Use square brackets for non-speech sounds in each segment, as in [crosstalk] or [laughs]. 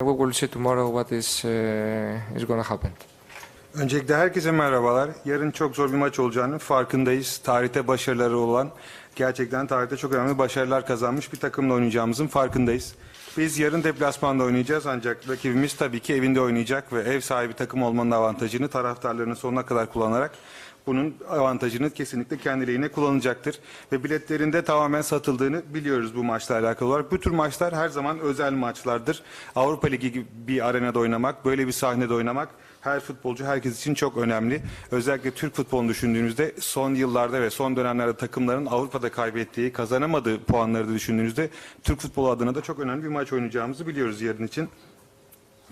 We will see tomorrow what is uh, is going to happen. Öncelikle herkese merhabalar. Yarın çok zor bir maç olacağını farkındayız. Tarihte başarıları olan, gerçekten tarihte çok önemli başarılar kazanmış bir takımla oynayacağımızın farkındayız. Biz yarın deplasmanda oynayacağız ancak rakibimiz tabii ki evinde oynayacak ve ev sahibi takım olmanın avantajını taraftarlarının sonuna kadar kullanarak bunun avantajını kesinlikle kendi lehine kullanacaktır. Ve biletlerinde tamamen satıldığını biliyoruz bu maçla alakalı olarak. Bu tür maçlar her zaman özel maçlardır. Avrupa Ligi gibi bir arenada oynamak, böyle bir sahnede oynamak her futbolcu herkes için çok önemli. Özellikle Türk futbolunu düşündüğünüzde son yıllarda ve son dönemlerde takımların Avrupa'da kaybettiği, kazanamadığı puanları da düşündüğünüzde Türk futbolu adına da çok önemli bir maç oynayacağımızı biliyoruz yarın için.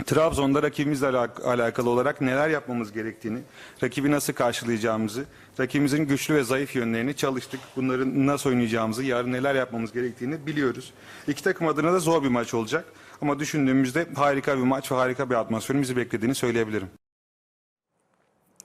Trabzon'da rakibimizle alak- alakalı olarak neler yapmamız gerektiğini, rakibi nasıl karşılayacağımızı, rakibimizin güçlü ve zayıf yönlerini çalıştık. Bunların nasıl oynayacağımızı, yarın neler yapmamız gerektiğini biliyoruz. İki takım adına da zor bir maç olacak. Ama düşündüğümüzde harika bir maç ve harika bir atmosferin bizi beklediğini söyleyebilirim.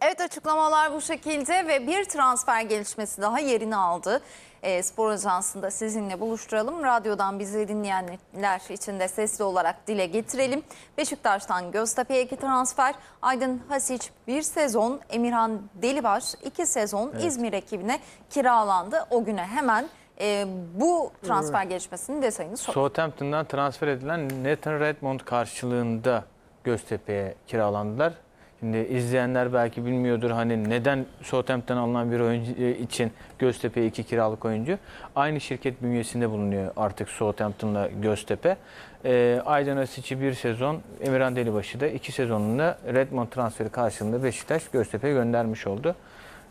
Evet açıklamalar bu şekilde ve bir transfer gelişmesi daha yerini aldı. E, Spor Ajansı'nda sizinle buluşturalım. Radyodan bizi dinleyenler için de sesli olarak dile getirelim. Beşiktaş'tan Göztepe'ye iki transfer. Aydın Hasic bir sezon, Emirhan Delibaş iki sezon İzmir ekibine kiralandı. O güne hemen e, bu transfer gelişmesinin detayını sor. Southampton'dan transfer edilen Nathan Redmond karşılığında Göztepe'ye kiralandılar. Şimdi izleyenler belki bilmiyordur hani neden Southampton'dan alınan bir oyuncu e, için Göztepe'ye iki kiralık oyuncu. Aynı şirket bünyesinde bulunuyor artık Southampton'la Göztepe. Ee, Aydın Asic'i bir sezon, Emirhan Delibaş'ı da iki sezonunda Redmond transferi karşılığında Beşiktaş Göztepe'ye göndermiş oldu.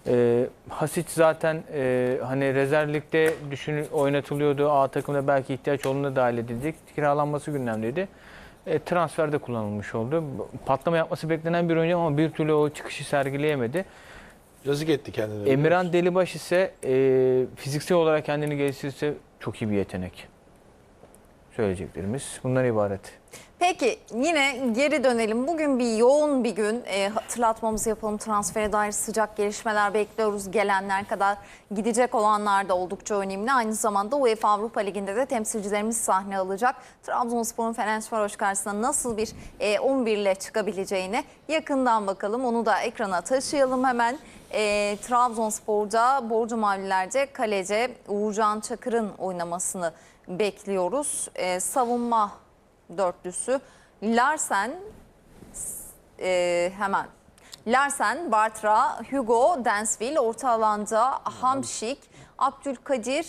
Ee, Hasic zaten e, hani rezervlikte düşün oynatılıyordu. A takımda belki ihtiyaç olduğunda dahil edilecek. Kiralanması gündemdeydi. E, transferde kullanılmış oldu. Patlama yapması beklenen bir oyuncu ama bir türlü o çıkışı sergileyemedi. Yazık etti kendine. Emirhan Delibaş ise e, fiziksel olarak kendini geliştirirse çok iyi bir yetenek. Söyleyeceklerimiz bundan ibaret. Peki yine geri dönelim. Bugün bir yoğun bir gün. E, hatırlatmamızı yapalım. Transfere dair sıcak gelişmeler bekliyoruz. Gelenler kadar gidecek olanlar da oldukça önemli. Aynı zamanda UEFA Avrupa Ligi'nde de temsilcilerimiz sahne alacak. Trabzonspor'un Fenerbahçe karşısına nasıl bir e, 11 ile çıkabileceğine yakından bakalım. Onu da ekrana taşıyalım hemen. E, Trabzonspor'da Borcu Maviler'de kalece Uğurcan Çakır'ın oynamasını bekliyoruz. E, savunma dörtlüsü Larsen e, hemen Larsen, Bartra, Hugo, Densville, orta alanda Hamşik, Abdülkadir,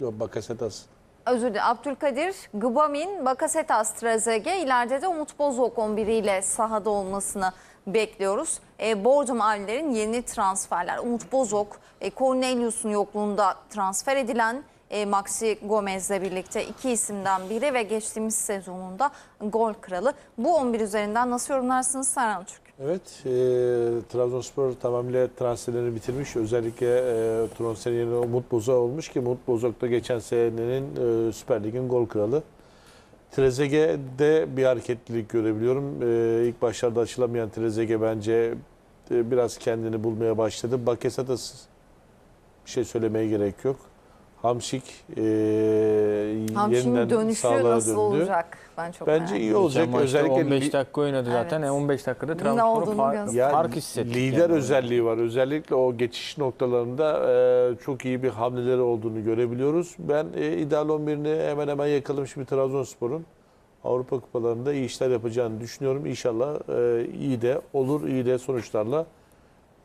Yok Bakasetas. özür dilerim Abdülkadir, Gbamin, Bakasetas, Trezeguet. İleride de Umut Bozok 11 ile sahada olmasını bekliyoruz. E, Bordo Mavilerin yeni transferler. Umut Bozok, e, Cornelius'un yokluğunda transfer edilen e, Maxi Gomez'le birlikte iki isimden biri ve geçtiğimiz sezonunda gol kralı. Bu 11 üzerinden nasıl yorumlarsınız Serhan Türk? Evet, e, Trabzonspor tamamıyla transferlerini bitirmiş. Özellikle e, Tronsen yerine Umut Bozok olmuş ki Umut Bozok da geçen senenin e, Süper Lig'in gol kralı. Trezeguet'de bir hareketlilik görebiliyorum. E, ilk başlarda açılamayan Trezeguet bence e, biraz kendini bulmaya başladı. Bakasetas bir şey söylemeye gerek yok. Hamşik e, yeniden dönüşü sağlığa nasıl döndü. olacak? Ben çok Bence merak iyi olacak. Maçta Özellikle 15 li- dakika oynadı zaten. Evet. E, 15 dakikada Ne Trabzonspor'un olduğunu far- göster- Ya fark hissettik. lider yani. özelliği var. Özellikle o geçiş noktalarında e, çok iyi bir hamleleri olduğunu görebiliyoruz. Ben e, ideal 11'ini hemen hemen yakalamış bir Trabzonspor'un Avrupa kupalarında iyi işler yapacağını düşünüyorum. İnşallah e, iyi de olur, iyi de sonuçlarla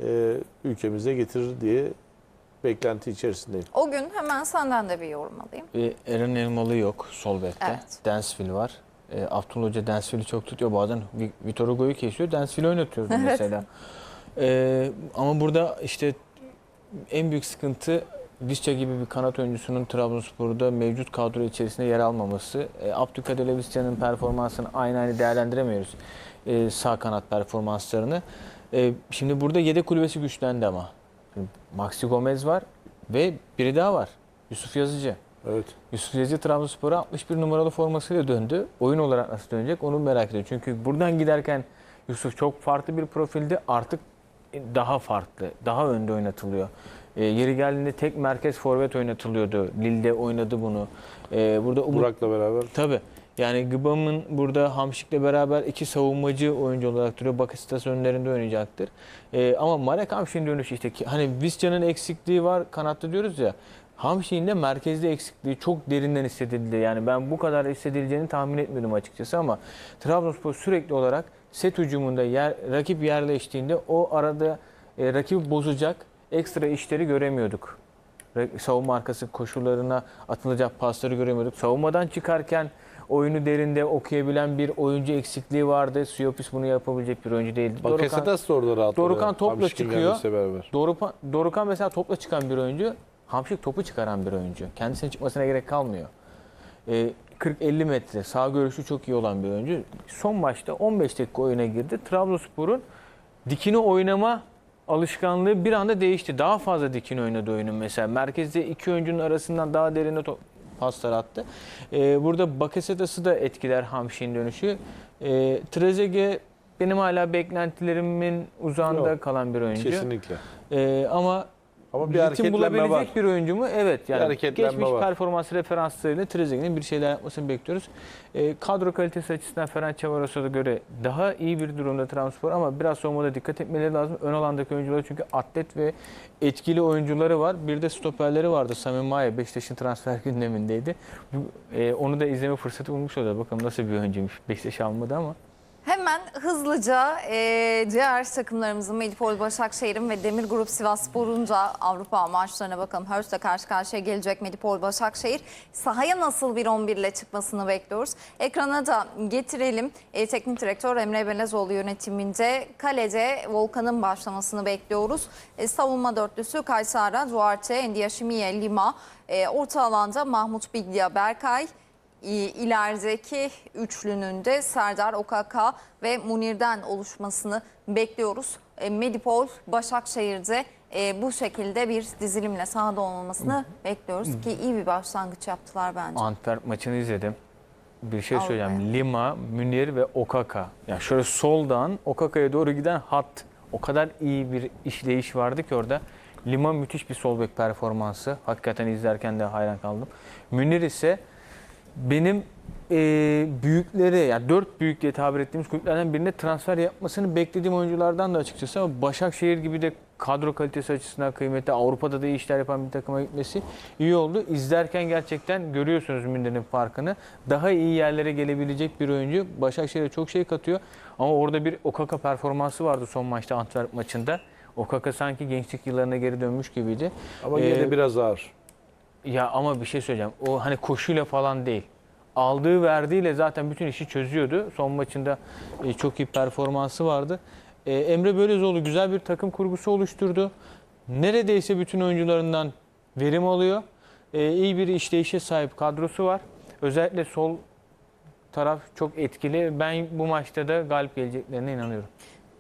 e, ülkemize getirir diye beklenti içerisindeyim. O gün hemen senden de bir yorum alayım. E, Eren Elmalı yok sol bekte. Evet. Densville var. E, Abdullah Hoca Densville'i çok tutuyor. Bazen Vi- Vitor Hugo'yu kesiyor. Densville oynatıyordu mesela. E, ama burada işte en büyük sıkıntı Visca gibi bir kanat oyuncusunun Trabzonspor'da mevcut kadro içerisinde yer almaması. E, Abdülkadir Visca'nın performansını aynı aynı değerlendiremiyoruz. E, sağ kanat performanslarını. E, şimdi burada yedek kulübesi güçlendi ama. Maxi Gomez var ve biri daha var. Yusuf Yazıcı. Evet. Yusuf Yazıcı Trabzonspor'a 61 numaralı formasıyla döndü. Oyun olarak nasıl dönecek onu merak ediyorum. Çünkü buradan giderken Yusuf çok farklı bir profilde artık daha farklı, daha önde oynatılıyor. E, yeri geldiğinde tek merkez forvet oynatılıyordu. Lille'de oynadı bunu. E, burada Burak'la beraber. Tabii. Yani Gıbam'ın burada Hamşik'le beraber iki savunmacı oyuncu olarak duruyor. Bakasitas önlerinde oynayacaktır. Ee, ama Marek Hamşik'in dönüşü işte hani Visca'nın eksikliği var kanatta diyoruz ya. Hamşik'in de merkezde eksikliği çok derinden hissedildi. Yani ben bu kadar hissedileceğini tahmin etmiyordum açıkçası ama Trabzonspor sürekli olarak set hücumunda yer, rakip yerleştiğinde o arada e, rakibi bozacak ekstra işleri göremiyorduk. Savunma arkası koşullarına atılacak pasları göremiyorduk. Savunmadan çıkarken oyunu derinde okuyabilen bir oyuncu eksikliği vardı. Siopis bunu yapabilecek bir oyuncu değildi. Bakasetas da orada rahat. Dorukan topla Hamşik'in çıkıyor. gelmesiyle beraber. Dorukan, Dorukan mesela topla çıkan bir oyuncu. Hamşik topu çıkaran bir oyuncu. Kendisine çıkmasına gerek kalmıyor. Ee, 40-50 metre sağ görüşü çok iyi olan bir oyuncu. Son maçta 15 dakika oyuna girdi. Trabzonspor'un dikini oynama alışkanlığı bir anda değişti. Daha fazla dikini oynadı oyunun mesela. Merkezde iki oyuncunun arasından daha derine top- paslar attı. Ee, burada Bakasetas'ı da etkiler Hamşik'in dönüşü. Ee, Trezeguet benim hala beklentilerimin uzağında Yok, kalan bir oyuncu. Kesinlikle. Ee, ama Ama bir ritim hareketlenme bulabilecek var. bir oyuncu mu? Evet. Yani hareketlenme geçmiş var. performans referanslarıyla Trezeguet'in bir şeyler yapmasını bekliyoruz. Ee, kadro kalitesi açısından Ferhan Çavaros'a göre daha iyi bir durumda Trabzonspor ama biraz savunmada dikkat etmeleri lazım. Ön alandaki oyuncuları çünkü atlet ve etkili oyuncuları var. Bir de stoperleri vardı. Sami Maye Beşiktaş'ın transfer [laughs] gündemindeydi. Bu, e, onu da izleme fırsatı bulmuş oldu. Bakalım nasıl bir oyuncuymuş. Beşiktaş almadı ama. Hemen hızlıca e, diğer takımlarımızın Medipol Başakşehir'in ve Demir Grup Sivasspor'un da Avrupa maçlarına bakalım. Hörst'le karşı karşıya gelecek Medipol Başakşehir. Sahaya nasıl bir 11 ile çıkmasını bekliyoruz. Ekrana da getirelim. E, Teknik Direktör Emre Belezoğlu yönetiminde kalede Volkan'ın başlamasını bekliyoruz. E, savunma dörtlüsü Kaysara, Duarte, Endiaşimiye, Lima. E, orta alanda Mahmut Biglia, Berkay. İlerideki üçlünün de Serdar Okaka ve Munir'den oluşmasını bekliyoruz. E, Medipol Başakşehir'de e, bu şekilde bir dizilimle sahada olmasını bekliyoruz ki iyi bir başlangıç yaptılar bence. Antwerp maçını izledim. Bir şey Avrupa'ya. söyleyeceğim. Lima, Münir ve Okaka. Ya şöyle soldan Okaka'ya doğru giden hat. O kadar iyi bir işleyiş vardı ki orada. Lima müthiş bir sol bek performansı. Hakikaten izlerken de hayran kaldım. Münir ise benim e, büyükleri yani dört büyük diye tabir ettiğimiz kulüplerden birine transfer yapmasını beklediğim oyunculardan da açıkçası ama Başakşehir gibi de kadro kalitesi açısından kıymetli Avrupa'da da iyi işler yapan bir takıma gitmesi iyi oldu. İzlerken gerçekten görüyorsunuz Münir'in farkını. Daha iyi yerlere gelebilecek bir oyuncu. Başakşehir'e çok şey katıyor ama orada bir Okaka performansı vardı son maçta Antwerp maçında. Okaka sanki gençlik yıllarına geri dönmüş gibiydi. Ama Ee, yine biraz ağır. Ya ama bir şey söyleyeceğim. O hani koşuyla falan değil. Aldığı verdiğiyle zaten bütün işi çözüyordu. Son maçında e, çok iyi performansı vardı. E, Emre Bölezoğlu güzel bir takım kurgusu oluşturdu. Neredeyse bütün oyuncularından verim alıyor. E, iyi bir işleyişe sahip kadrosu var. Özellikle sol taraf çok etkili. Ben bu maçta da galip geleceklerine inanıyorum.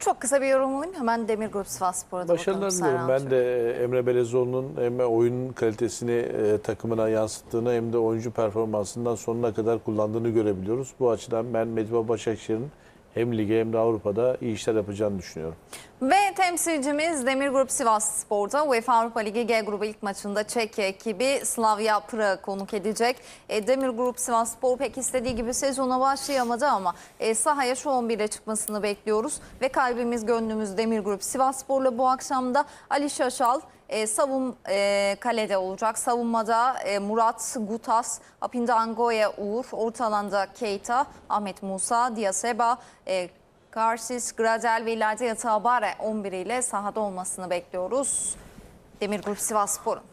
Çok kısa bir yorum alayım. Hemen Demir Grup Sivasspor'a da Başarılar bakalım. diliyorum. Ben de e, Emre Belezoğlu'nun hem oyun kalitesini e, takımına yansıttığını hem de oyuncu performansından sonuna kadar kullandığını görebiliyoruz. Bu açıdan ben Medipol Başakşehir'in hem lige hem de Avrupa'da iyi işler yapacağını düşünüyorum. Ve temsilcimiz Demir Grup Sivas Spor'da UEFA Avrupa Ligi G grubu ilk maçında Çekya ekibi Slavia Prag'ı konuk edecek. E, Demir Grup Sivas Spor pek istediği gibi sezona başlayamadı ama e, sahaya şu 11'e çıkmasını bekliyoruz. Ve kalbimiz gönlümüz Demir Grup Sivas Spor'la bu akşam da Ali Şaşal e, savun e, kalede olacak. Savunmada e, Murat Gutas, Apinda Angoya Uğur, orta alanda Keita, Ahmet Musa, Diaseba, e, Garsis, Gradel ve ileride Yatabare 11 ile sahada olmasını bekliyoruz. Demir Grup Sivas Spor'un.